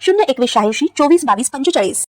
शून्य एकवीस शहाऐंशी चोवीस बावीस पंचेचाळीस.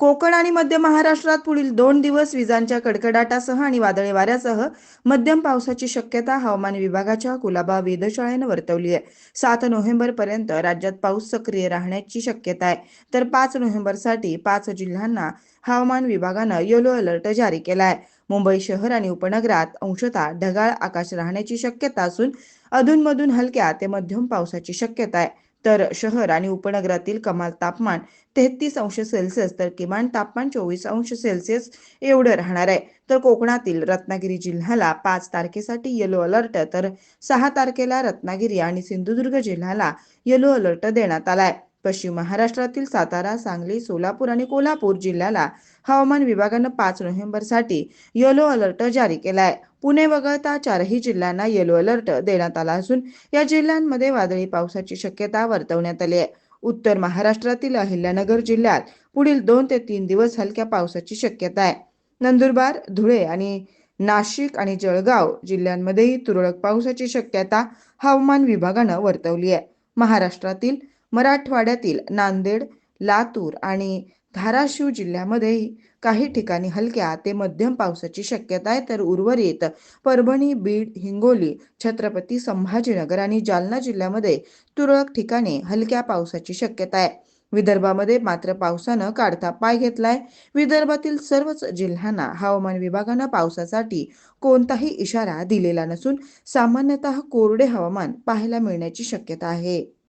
कोकण आणि मध्य महाराष्ट्रात पुढील दोन दिवस विजांच्या कडकडाटासह आणि वादळी वाऱ्यासह मध्यम पावसाची शक्यता हवामान विभागाच्या कुलाबा वेधशाळेनं वर्तवली आहे. सात नोव्हेंबर पर्यंत राज्यात पाऊस सक्रिय राहण्याची शक्यता आहे. तर पाच नोव्हेंबरसाठी पाच जिल्ह्यांना हवामान विभागानं येलो अलर्ट जारी केला आहे. मुंबई शहर आणि उपनगरात अंशतः ढगाळ आकाश राहण्याची शक्यता असून अधूनमधून हलक्या ते मध्यम पावसाची शक्यता आहे. तर शहर आणि उपनगरातील कमाल तापमान तेहतीस अंश सेल्सिअस तर किमान तापमान चोवीस अंश सेल्सिअस एवढं राहणार आहे. तर कोकणातील रत्नागिरी जिल्ह्याला पाच तारखेसाठी येलो अलर्ट तर सहा तारखेला रत्नागिरी आणि सिंधुदुर्ग जिल्ह्याला येलो अलर्ट देण्यात आलाय. पश्चिम महाराष्ट्रातील सातारा सांगली सोलापूर आणि कोल्हापूर जिल्ह्याला हवामान विभागानं पाच नोव्हेंबरसाठी येलो अलर्ट जारी केला आहे पुणे वगळता चारही जिल्ह्यांना येलो अलर्ट देण्यात आला असून या जिल्ह्यांमध्ये वादळी पावसाची शक्यता वर्तवण्यात आली आहे. उत्तर महाराष्ट्रातील अहिल्यानगर जिल्ह्यात पुढील दोन ते तीन दिवस हलक्या पावसाची शक्यता आहे. नंदुरबार धुळे आणि नाशिक आणि जळगाव जिल्ह्यांमध्येही तुरळक पावसाची शक्यता हवामान विभागानं वर्तवली आहे. महाराष्ट्रातील मराठवाड्यातील नांदेड लातूर आणि धाराशिव जिल्ह्यामध्येही काही ठिकाणी हलक्या ते मध्यम पावसाची शक्यता आहे. तर उर्वरित परभणी बीड हिंगोली छत्रपती संभाजीनगर आणि जालना जिल्ह्यामध्ये तुरळक ठिकाणी हलक्या पावसाची शक्यता आहे. विदर्भामध्ये मात्र पावसानं काढता पाय घेतलाय. विदर्भातील सर्वच जिल्ह्यांना हवामान विभागानं पावसासाठी कोणताही इशारा दिलेला नसून सामान्यतः कोरडे हवामान पाहायला मिळण्याची शक्यता आहे.